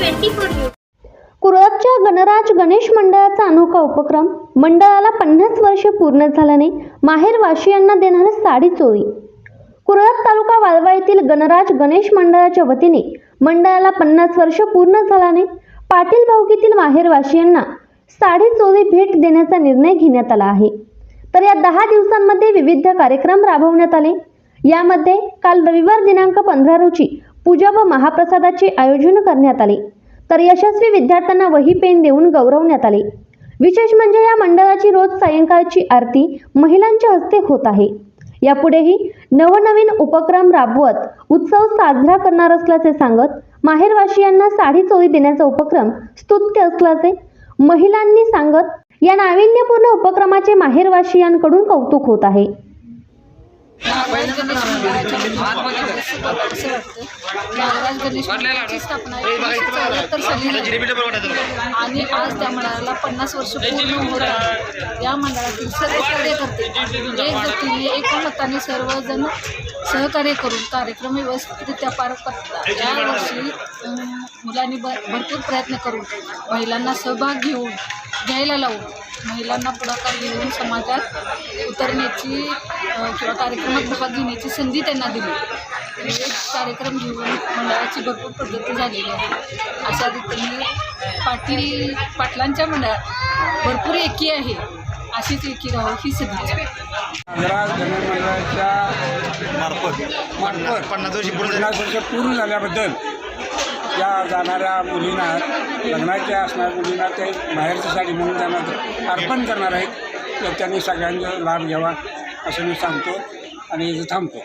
Twenty कुरळपच्या गणराज गणेश मंडळाचा अनोखा उपक्रम. मंडळाला पन्नास वर्ष पूर्ण झाल्याने माहेरवासियांना देणार साडी चोरी. कुरळप तालुका वाळवा येथील गणराज गणेश मंडळाच्या वतीने मंडळाला पन्नास वर्ष पूर्ण झाल्याने पाटील भाऊकीतील माहेरवाशियांना साडी चोरी भेट देण्याचा निर्णय घेण्यात आला आहे. तर या दहा दिवसांमध्ये विविध कार्यक्रम राबवण्यात आले. यामध्ये काल रविवार दिनांक पंधरा रोजी पूजा व महाप्रसादाचे आयोजन करण्यात आले. तर यशस्वी विद्यार्थ्यांना वही पेन देऊन गौरवण्यात आले. विशेष म्हणजे या मंडळाची रोज सायंकाळची आरती महिलांच्या हस्ते होत आहे. यापुढेही नवनवीन उपक्रम राबवत उत्सव साजरा करणार असल्याचे सांगत माहेरवासियांना साडी चोरी देण्याचा उपक्रम स्तुत्य असल्याचे महिलांनी सांगत या नाविन्यपूर्ण उपक्रमाचे माहेरवासियांकडून कौतुक होत आहे. नागराज गणेश असं वाटतं नागराज गणेश मंडळाची स्थापना तर साली आणि आज त्या मंडळाला पन्नास वर्ष पूर्ण होत आहे या मंडळातील सर्व कार्यकर्ते एक गतीने एकमताने सर्वजण सहकार्य करून कार्यक्रम व्यवस्थितरित्या पार पडतात. यावर्षी मुलांनी भ भरपूर प्रयत्न करून महिलांना सहभाग घेऊन घ्यायला लावून महिलांना पुढाकार घेऊन समाजात उतरण्याची किंवा कार्यक्रमात भाग घेण्याची संधी त्यांना दिली. विविध कार्यक्रम घेऊन मंडळाची भरपूर प्रगती झालेली आहे. अशा रीतीने पाटील पाटलांच्या मंडळात भरपूर एकी आहे. अशीच एकी राहो ही सदिच्छा गणराज गणेश मंडळाच्या मार्फत. मार्फत. पन्नास वर्षी पूर्ण झाली. पन्नास वर्ष पूर्ण झाल्याबद्दल या जाणाऱ्या मुलींना लग्नाच्या असणाऱ्या मुलींना ते बाहेरची साडी म्हणून त्यांना अर्पण करणार आहेत. तर त्यांनी सगळ्यांचा लाभ घ्यावा असं मी सांगतो आणि इथं थांबतो.